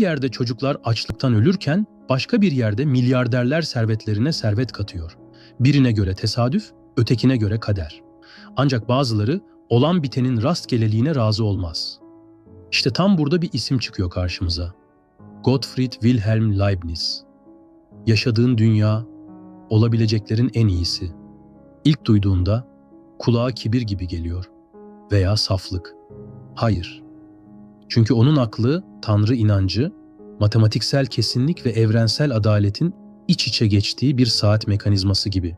yerde çocuklar açlıktan ölürken başka bir yerde milyarderler servetlerine servet katıyor. Birine göre tesadüf, ötekine göre kader. Ancak bazıları olan bitenin rastgeleliğine razı olmaz. İşte tam burada bir isim çıkıyor karşımıza. Gottfried Wilhelm Leibniz. Yaşadığın dünya olabileceklerin en iyisi. İlk duyduğunda kulağa kibir gibi geliyor veya saflık. Hayır. Çünkü onun aklı tanrı inancı, matematiksel kesinlik ve evrensel adaletin iç içe geçtiği bir saat mekanizması gibi.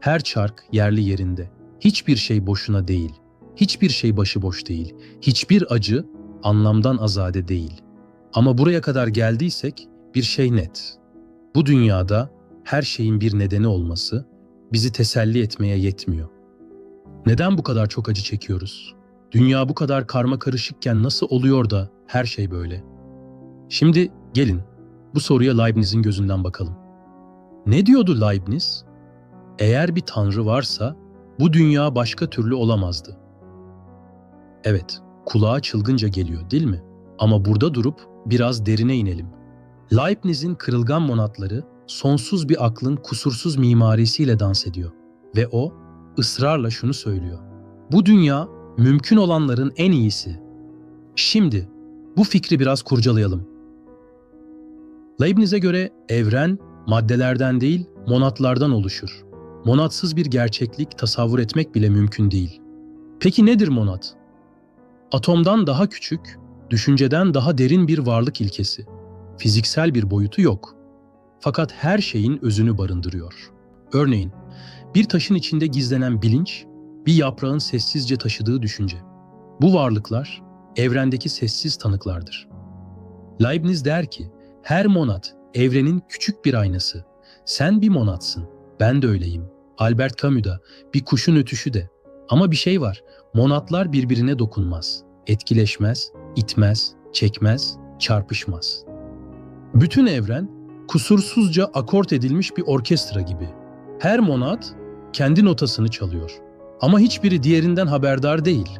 Her çark yerli yerinde. Hiçbir şey boşuna değil. Hiçbir şey başıboş değil. Hiçbir acı anlamdan azade değil. Ama buraya kadar geldiysek bir şey net. Bu dünyada her şeyin bir nedeni olması bizi teselli etmeye yetmiyor. Neden bu kadar çok acı çekiyoruz? Dünya bu kadar karma karışıkken nasıl oluyor da her şey böyle? Şimdi gelin bu soruya Leibniz'in gözünden bakalım. Ne diyordu Leibniz? Eğer bir tanrı varsa bu dünya başka türlü olamazdı. Evet, kulağa çılgınca geliyor değil mi? Ama burada durup biraz derine inelim. Leibniz'in kırılgan monatları sonsuz bir aklın kusursuz mimarisiyle dans ediyor ve o ısrarla şunu söylüyor. Bu dünya mümkün olanların en iyisi. Şimdi bu fikri biraz kurcalayalım. Leibniz'e göre evren maddelerden değil monatlardan oluşur. Monatsız bir gerçeklik tasavvur etmek bile mümkün değil. Peki nedir monat? Atomdan daha küçük, düşünceden daha derin bir varlık ilkesi. Fiziksel bir boyutu yok. Fakat her şeyin özünü barındırıyor. Örneğin, bir taşın içinde gizlenen bilinç, bir yaprağın sessizce taşıdığı düşünce. Bu varlıklar evrendeki sessiz tanıklardır. Leibniz der ki, her monat evrenin küçük bir aynası. Sen bir monatsın, ben de öyleyim. Albert Camus da, bir kuşun ötüşü de. Ama bir şey var, monatlar birbirine dokunmaz, etkileşmez, itmez, çekmez, çarpışmaz. Bütün evren kusursuzca akort edilmiş bir orkestra gibi. Her monat kendi notasını çalıyor. Ama hiçbiri diğerinden haberdar değil.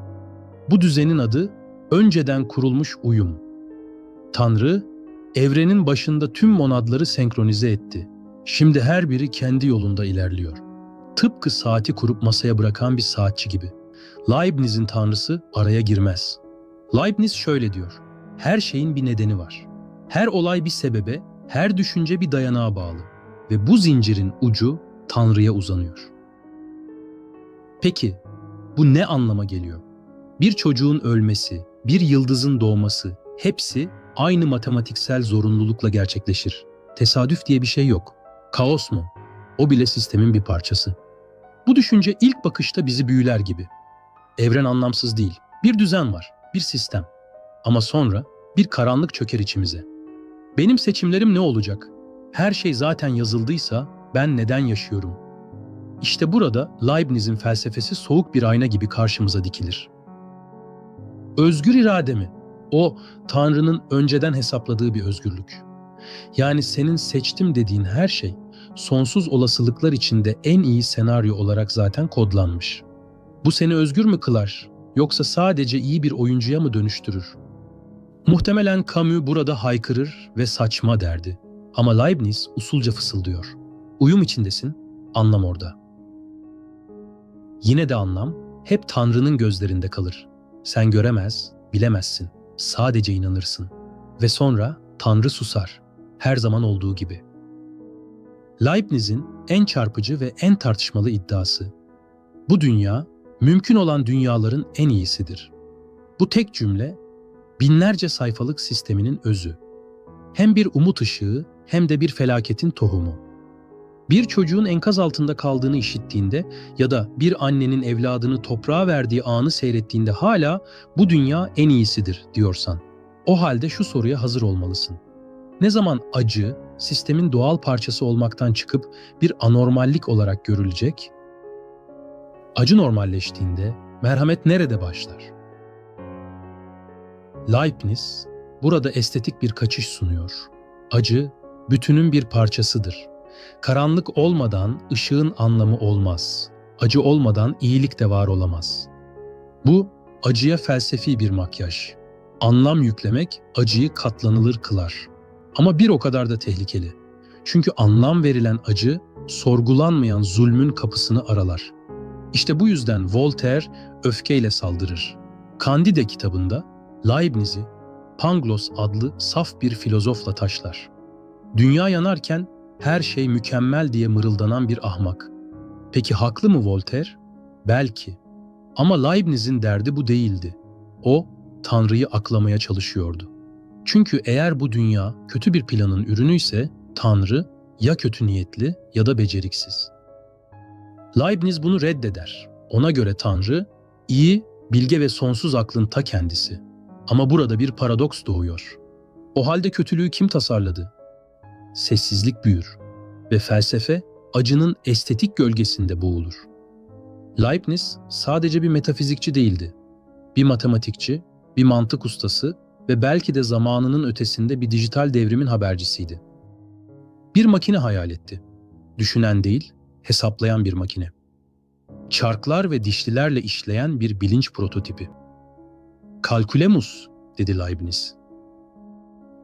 Bu düzenin adı önceden kurulmuş uyum. Tanrı, evrenin başında tüm monadları senkronize etti. Şimdi her biri kendi yolunda ilerliyor. Tıpkı saati kurup masaya bırakan bir saatçi gibi. Leibniz'in tanrısı araya girmez. Leibniz şöyle diyor. Her şeyin bir nedeni var. Her olay bir sebebe, her düşünce bir dayanağa bağlı. Ve bu zincirin ucu Tanrı'ya uzanıyor. Peki, bu ne anlama geliyor? Bir çocuğun ölmesi, bir yıldızın doğması hepsi aynı matematiksel zorunlulukla gerçekleşir. Tesadüf diye bir şey yok. Kaos mu? O bile sistemin bir parçası. Bu düşünce ilk bakışta bizi büyüler gibi. Evren anlamsız değil. Bir düzen var, bir sistem. Ama sonra bir karanlık çöker içimize. Benim seçimlerim ne olacak? Her şey zaten yazıldıysa ben neden yaşıyorum? İşte burada Leibniz'in felsefesi soğuk bir ayna gibi karşımıza dikilir. Özgür irade mi? O Tanrı'nın önceden hesapladığı bir özgürlük. Yani senin seçtim dediğin her şey sonsuz olasılıklar içinde en iyi senaryo olarak zaten kodlanmış. Bu seni özgür mü kılar yoksa sadece iyi bir oyuncuya mı dönüştürür? Muhtemelen Camus burada haykırır ve saçma derdi. Ama Leibniz usulca fısıldıyor. Uyum içindesin, anlam orada. Yine de anlam hep Tanrı'nın gözlerinde kalır. Sen göremez, bilemezsin. Sadece inanırsın. Ve sonra Tanrı susar. Her zaman olduğu gibi. Leibniz'in en çarpıcı ve en tartışmalı iddiası. Bu dünya, mümkün olan dünyaların en iyisidir. Bu tek cümle, binlerce sayfalık sisteminin özü. Hem bir umut ışığı hem de bir felaketin tohumu. Bir çocuğun enkaz altında kaldığını işittiğinde ya da bir annenin evladını toprağa verdiği anı seyrettiğinde hala bu dünya en iyisidir diyorsan, o halde şu soruya hazır olmalısın. Ne zaman acı, sistemin doğal parçası olmaktan çıkıp bir anormallik olarak görülecek? Acı normalleştiğinde merhamet nerede başlar? Leibniz burada estetik bir kaçış sunuyor. Acı bütünün bir parçasıdır. Karanlık olmadan ışığın anlamı olmaz. Acı olmadan iyilik de var olamaz. Bu acıya felsefi bir makyaj. Anlam yüklemek acıyı katlanılır kılar. Ama bir o kadar da tehlikeli. Çünkü anlam verilen acı sorgulanmayan zulmün kapısını aralar. İşte bu yüzden Voltaire öfkeyle saldırır. Candide kitabında Leibniz'i Pangloss adlı saf bir filozofla taşlar. Dünya yanarken her şey mükemmel diye mırıldanan bir ahmak. Peki haklı mı Voltaire? Belki. Ama Leibniz'in derdi bu değildi. O, Tanrı'yı aklamaya çalışıyordu. Çünkü eğer bu dünya kötü bir planın ürünüyse Tanrı ya kötü niyetli ya da beceriksiz. Leibniz bunu reddeder. Ona göre Tanrı iyi, bilge ve sonsuz aklın ta kendisi. Ama burada bir paradoks doğuyor. O halde kötülüğü kim tasarladı? Sessizlik büyür ve felsefe acının estetik gölgesinde boğulur. Leibniz sadece bir metafizikçi değildi. Bir matematikçi, bir mantık ustası ve belki de zamanının ötesinde bir dijital devrimin habercisiydi. Bir makine hayal etti. Düşünen değil, hesaplayan bir makine. Çarklar ve dişlilerle işleyen bir bilinç prototipi. Kalkulemus, dedi Leibniz.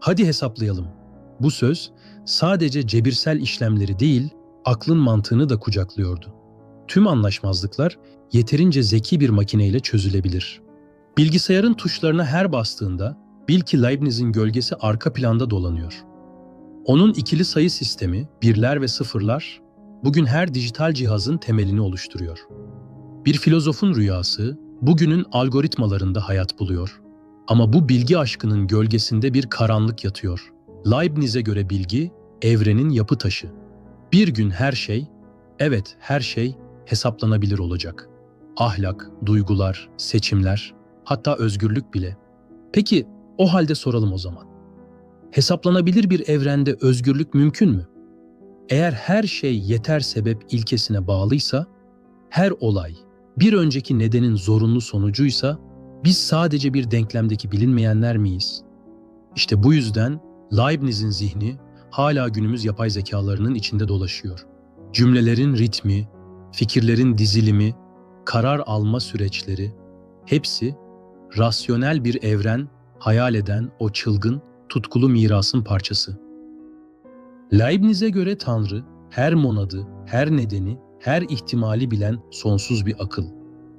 Hadi hesaplayalım. Bu söz sadece cebirsel işlemleri değil, aklın mantığını da kucaklıyordu. Tüm anlaşmazlıklar yeterince zeki bir makineyle çözülebilir. Bilgisayarın tuşlarına her bastığında bil ki Leibniz'in gölgesi arka planda dolanıyor. Onun ikili sayı sistemi, birler ve sıfırlar, bugün her dijital cihazın temelini oluşturuyor. Bir filozofun rüyası bugünün algoritmalarında hayat buluyor. Ama bu bilgi aşkının gölgesinde bir karanlık yatıyor. Leibniz'e göre bilgi evrenin yapı taşı. Bir gün her şey, evet her şey hesaplanabilir olacak. Ahlak, duygular, seçimler, hatta özgürlük bile. Peki o halde soralım o zaman. Hesaplanabilir bir evrende özgürlük mümkün mü? Eğer her şey yeter sebep ilkesine bağlıysa, her olay bir önceki nedenin zorunlu sonucuysa biz sadece bir denklemdeki bilinmeyenler miyiz? İşte bu yüzden Leibniz'in zihni hala günümüz yapay zekalarının içinde dolaşıyor. Cümlelerin ritmi, fikirlerin dizilimi, karar alma süreçleri hepsi rasyonel bir evren hayal eden o çılgın, tutkulu mirasın parçası. Leibniz'e göre Tanrı her monadı, her nedeni, her ihtimali bilen sonsuz bir akıl.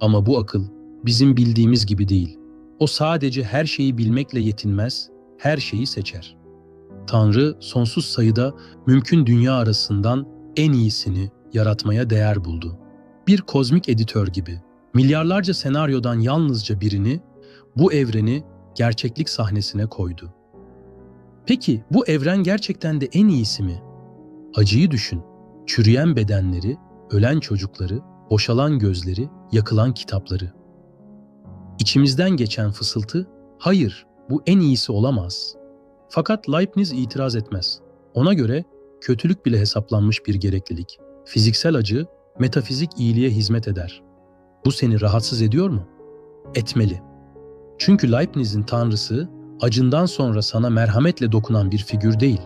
Ama bu akıl bizim bildiğimiz gibi değil. O sadece her şeyi bilmekle yetinmez, her şeyi seçer. Tanrı sonsuz sayıda mümkün dünya arasından en iyisini yaratmaya değer buldu. Bir kozmik editör gibi milyarlarca senaryodan yalnızca birini, bu evreni gerçeklik sahnesine koydu. Peki bu evren gerçekten de en iyisi mi? Acıyı düşün. Çürüyen bedenleri, ölen çocukları, boşalan gözleri, yakılan kitapları. İçimizden geçen fısıltı, hayır bu en iyisi olamaz. Fakat Leibniz itiraz etmez. Ona göre kötülük bile hesaplanmış bir gereklilik. Fiziksel acı, metafizik iyiliğe hizmet eder. Bu seni rahatsız ediyor mu? Etmeli. Çünkü Leibniz'in tanrısı acından sonra sana merhametle dokunan bir figür değil.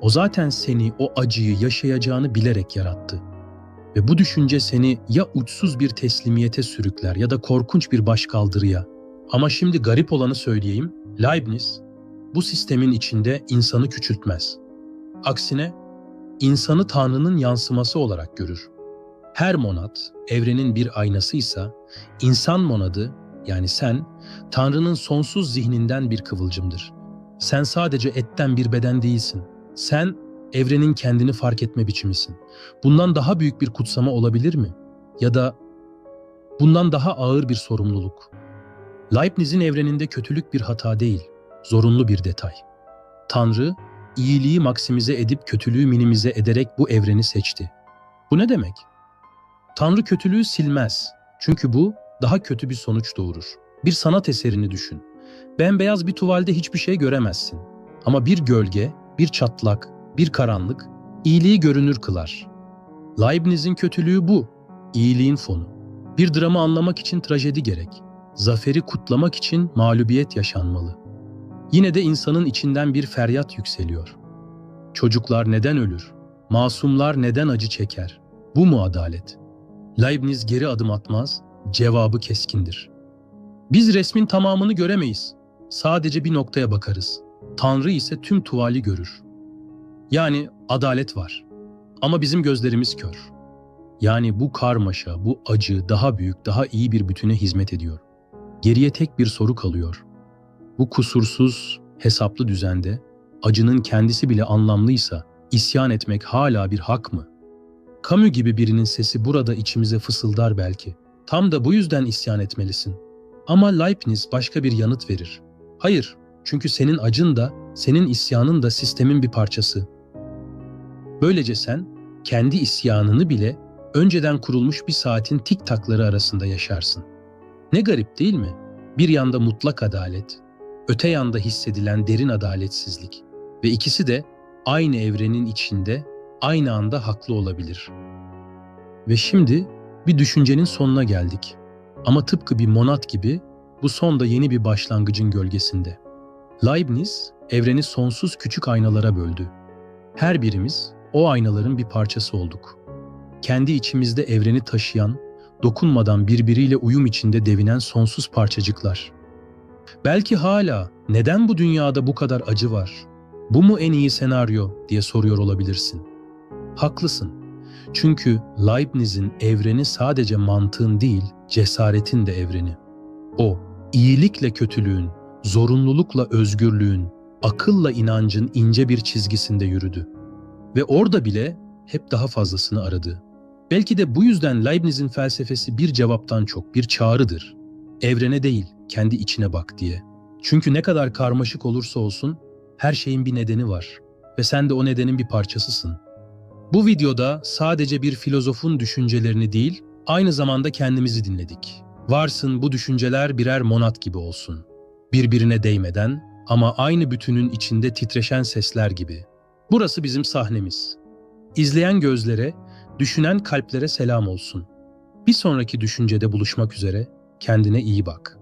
O zaten seni o acıyı yaşayacağını bilerek yarattı. Ve bu düşünce seni ya uçsuz bir teslimiyete sürükler ya da korkunç bir başkaldırıya. Ama şimdi garip olanı söyleyeyim, Leibniz bu sistemin içinde insanı küçültmez. Aksine insanı Tanrı'nın yansıması olarak görür. Her monad evrenin bir aynasıysa, insan monadı yani sen Tanrı'nın sonsuz zihninden bir kıvılcımdır. Sen sadece etten bir beden değilsin. Sen evrenin kendini fark etme biçimisin. Bundan daha büyük bir kutsama olabilir mi? Ya da bundan daha ağır bir sorumluluk. Leibniz'in evreninde kötülük bir hata değil, zorunlu bir detay. Tanrı, iyiliği maksimize edip kötülüğü minimize ederek bu evreni seçti. Bu ne demek? Tanrı kötülüğü silmez. Çünkü bu daha kötü bir sonuç doğurur. Bir sanat eserini düşün. Bembeyaz bir tuvalde hiçbir şey göremezsin. Ama bir gölge, bir çatlak, bir karanlık iyiliği görünür kılar. Leibniz'in kötülüğü bu. İyiliğin fonu. Bir dramı anlamak için trajedi gerek. Zaferi kutlamak için mağlubiyet yaşanmalı. Yine de insanın içinden bir feryat yükseliyor. Çocuklar neden ölür? Masumlar neden acı çeker? Bu mu adalet? Leibniz geri adım atmaz, cevabı keskindir. Biz resmin tamamını göremeyiz. sadece bir noktaya bakarız. Tanrı ise tüm tuvali görür. Yani adalet var. Ama bizim gözlerimiz kör. Yani bu karmaşa, bu acı daha büyük, daha iyi bir bütüne hizmet ediyor. Geriye tek bir soru kalıyor. Bu kusursuz, hesaplı düzende acının kendisi bile anlamlıysa isyan etmek hala bir hak mı? Camus gibi birinin sesi burada içimize fısıldar belki. Tam da bu yüzden isyan etmelisin. Ama Leibniz başka bir yanıt verir. Hayır, çünkü senin acın da, senin isyanın da sistemin bir parçası. Böylece sen kendi isyanını bile önceden kurulmuş bir saatin tik takları arasında yaşarsın. Ne garip değil mi? Bir yanda mutlak adalet, öte yanda hissedilen derin adaletsizlik ve ikisi de aynı evrenin içinde aynı anda haklı olabilir. Ve şimdi bir düşüncenin sonuna geldik. Ama tıpkı bir monat gibi bu son da yeni bir başlangıcın gölgesinde. Leibniz evreni sonsuz küçük aynalara böldü. Her birimiz o aynaların bir parçası olduk. Kendi içimizde evreni taşıyan, dokunmadan birbiriyle uyum içinde devinen sonsuz parçacıklar. Belki hala neden bu dünyada bu kadar acı var? Bu mu en iyi senaryo diye soruyor olabilirsin. Haklısın. Çünkü Leibniz'in evreni sadece mantığın değil, cesaretin de evreni. O, iyilikle kötülüğün, zorunlulukla özgürlüğün, akılla inancın ince bir çizgisinde yürüdü. Ve orada bile hep daha fazlasını aradı. Belki de bu yüzden Leibniz'in felsefesi bir cevaptan çok bir çağrıdır. Evrene değil, kendi içine bak diye. Çünkü ne kadar karmaşık olursa olsun her şeyin bir nedeni var ve sen de o nedenin bir parçasısın. Bu videoda sadece bir filozofun düşüncelerini değil, aynı zamanda kendimizi dinledik. Varsın bu düşünceler birer monat gibi olsun. Birbirine değmeden ama aynı bütünün içinde titreşen sesler gibi. Burası bizim sahnemiz. İzleyen gözlere, düşünen kalplere selam olsun. Bir sonraki düşüncede buluşmak üzere, kendine iyi bak.